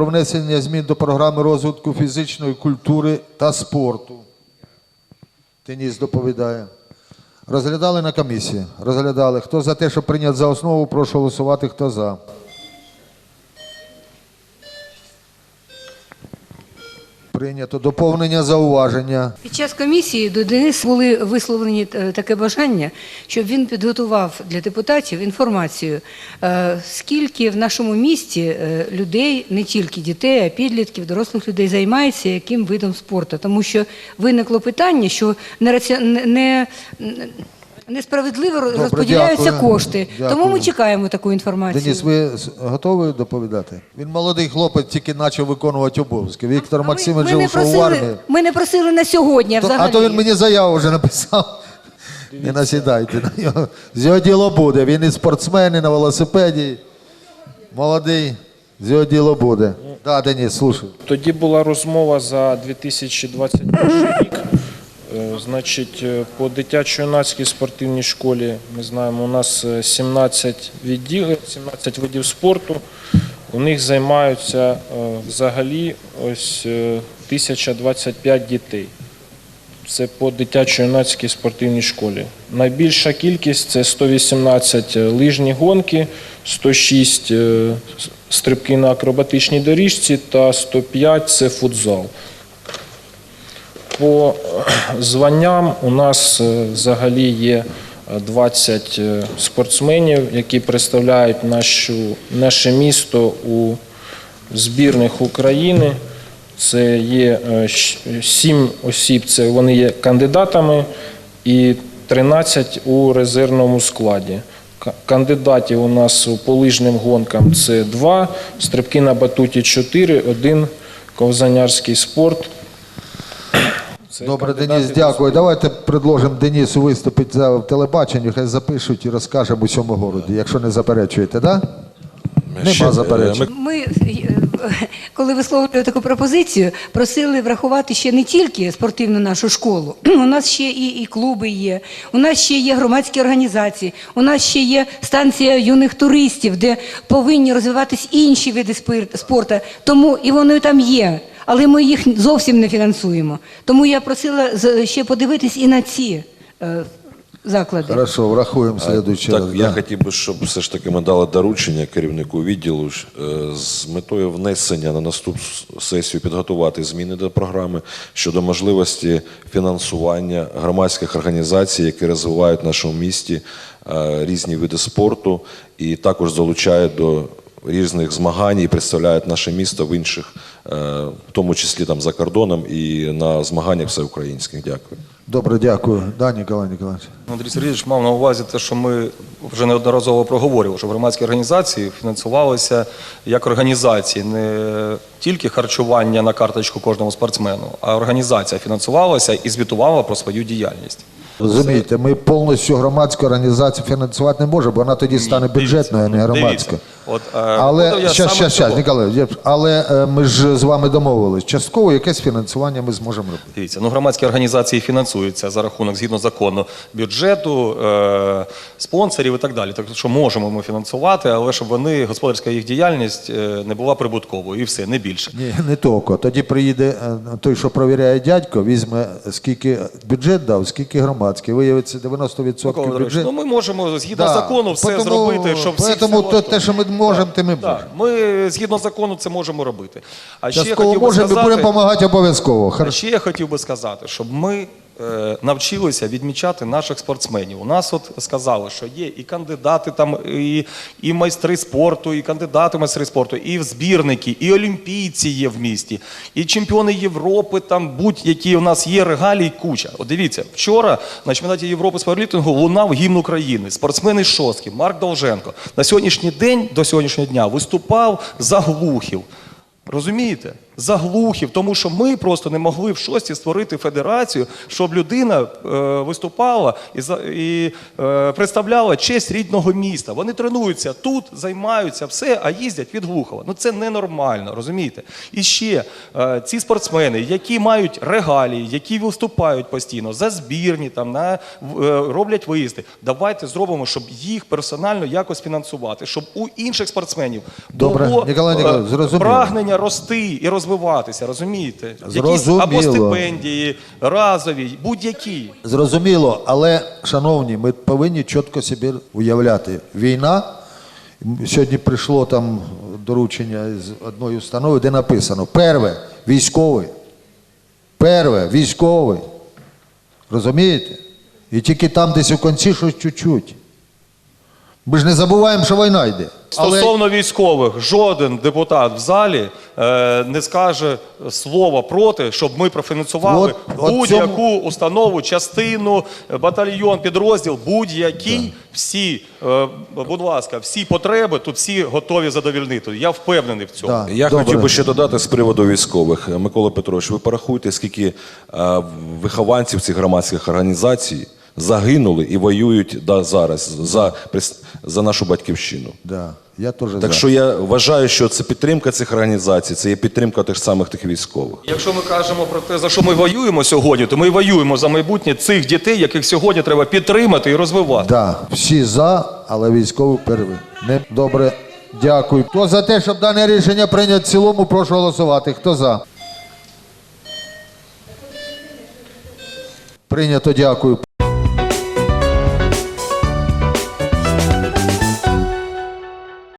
про внесення змін до програми розвитку фізичної культури та спорту. Теніс доповідає. Розглядали на комісії. Розглядали. Хто за те, що прийняти за основу, прошу голосувати. Хто за? Прийнято. Доповнення зауваження. Під час комісії до Дениса були висловлені е, таке бажання, щоб він підготував для депутатів інформацію, е, скільки в нашому місті е, людей, не тільки дітей, а підлітків, дорослих людей займається яким видом спорту. Тому що виникло питання, що не, несправедливо розподіляються дякую. кошти. Тому ми чекаємо таку інформацію. Деніс, ви готові доповідати? Він молодий хлопець, тільки почав виконувати обов'язки. Віктор А Максимович ушов в просили- армію. Ми не просили на сьогодні, а То- взагалі. а то він мені заяву вже написав. Не насідайте на нього. З його діло буде. Він і спортсмен, і на велосипеді. Молодий. З його діло буде. Так, да, Деніс, слушай. Тоді була розмова за 2021 рік. Е, Значить, е, по дитячо-юнацькій спортивній школі ми знаємо, у нас е, 17 відділів, 17 видів спорту. У них займаються е, взагалі ось е, 1025 дітей. Це по дитячо-юнацькій спортивній школі. Найбільша кількість це 118 лижні гонки, 106 е, стрибки на акробатичній доріжці та 105 це футзал. По е, званням у нас е, взагалі є е, 20 е, спортсменів, які представляють нашу, наше місто у збірних України. Це є 7 осіб, це вони є кандидатами, і 13 у резервному складі. Кандидатів у нас по лижним гонкам це 2, стрибки на батуті 4, 1 ковзанярський спорт. Це Добре, кандидати Деніс, дякую. Давайте предложимо Денису виступити за в телебаченні, хай запишуть і розкажемо усьому городі, якщо не заперечуєте, так? Да? Нема е, заперечень. Ми, е, коли висловлювали таку пропозицію, просили врахувати ще не тільки спортивну нашу школу. У нас ще і, і клуби є, у нас ще є громадські організації, у нас ще є станція юних туристів, де повинні розвиватись інші види спорту. Тому і вони там є, але ми їх зовсім не фінансуємо. Тому я просила ще подивитись і на ці е, заклади. Хорошо, врахуємо слідуючий Так, я да. хотів би, щоб все ж таки ми дали доручення керівнику відділу е, з метою внесення на наступну сесію підготувати зміни до програми щодо можливості фінансування громадських організацій, які розвивають в нашому місті е, різні види спорту і також залучають до різних змагань і представляють наше місто в інших, е, в тому числі там за кордоном і на змаганнях всеукраїнських. Дякую. Добре, дякую. Да, Ніколай Ніколаєвич. Андрій Сергійович мав на увазі те, що ми вже неодноразово проговорювали, що громадські організації фінансувалися як організації, не тільки харчування на карточку кожному спортсмену, а організація фінансувалася і звітувала про свою діяльність. Розумієте, ми повністю громадську організацію фінансувати не можемо, бо вона тоді стане бюджетною, а не громадською. От, е, Але щас, щас, щас. Ніколай, але е, ми ж з вами домовились. Частково якесь фінансування ми зможемо робити. Дивіться, ну громадські організації фінансуються за рахунок згідно закону бюджету, е, спонсорів і так далі. Так що можемо ми фінансувати, але щоб вони господарська їх діяльність е, не була прибутковою і все, не більше. Ні, не тільки. Тоді приїде той, що провіряє дядько, візьме скільки бюджет дав, скільки громадський. Виявиться 90% Микола бюджет. ну ми можемо згідно Да, закону все потому- зробити, щоб всіх Тому те, що ми можемо, тим ми будемо. Так, ми згідно закону це можемо робити. А ще я Частково хотів би можемо і будемо допомагати обов'язково. а Хорошо. ще я хотів би сказати, щоб ми навчилися відмічати наших спортсменів. У нас от сказали, що є і кандидати там, і, і майстри спорту, і кандидати майстри спорту, і збірники, і олімпійці є в місті, і чемпіони Європи, там будь-які у нас є регалій куча. От дивіться, вчора на чемпіонаті Європи з пауерліфтингу лунав гімн України. Спортсмени Шостки, Марк Довженко. На сьогоднішній день, до сьогоднішнього дня, виступав за глухів. Розумієте? Заглухів, тому що ми просто не могли в шості створити федерацію, щоб людина е, виступала і, і е, представляла честь рідного міста. Вони тренуються тут, займаються все, а їздять від Глухова. Ну це ненормально, розумієте? І ще е, ці спортсмени, які мають регалії, які виступають постійно за збірні, там на е, роблять виїзди. Давайте зробимо, щоб їх персонально якось фінансувати, щоб у інших спортсменів Добре, було Ніколай е, зрозуміло. прагнення рости і розвиватися. Розумієте? Якісь Зрозуміло. або стипендії, разові, будь-які. Зрозуміло, але, шановні, ми повинні чітко собі уявляти. Війна, сьогодні прийшло там доручення з одної установи, де написано: перше військовий. Перше військовий. Розумієте? І тільки там десь у кінці щось чуть-чуть. Ми ж не забуваємо, що війна йде. Але Стосовно військових, жоден депутат в залі е, не скаже слова проти, щоб ми профінансували От- от будь-яку цьому- установу, частину, батальйон, підрозділ, будь-який, всі, е, будь ласка, всі потреби тут всі готові задовільнити. Я впевнений в цьому. Да. Я Добре. хотів би ще додати з приводу військових. Микола Петрович, ви порахуйте, скільки е, вихованців цих громадських організацій загинули і воюють да, зараз за, прис- за нашу батьківщину. да, я теж Так за. що я вважаю, що це підтримка цих організацій, це є підтримка тих самих тих військових. Якщо ми кажемо про те, за що ми воюємо сьогодні, то ми воюємо за майбутнє цих дітей, яких сьогодні треба підтримати і розвивати. Да, всі за, але військові перші. Не добре. Дякую. Хто за те, щоб дане рішення прийняти в цілому, прошу голосувати. Хто за? Прийнято, дякую.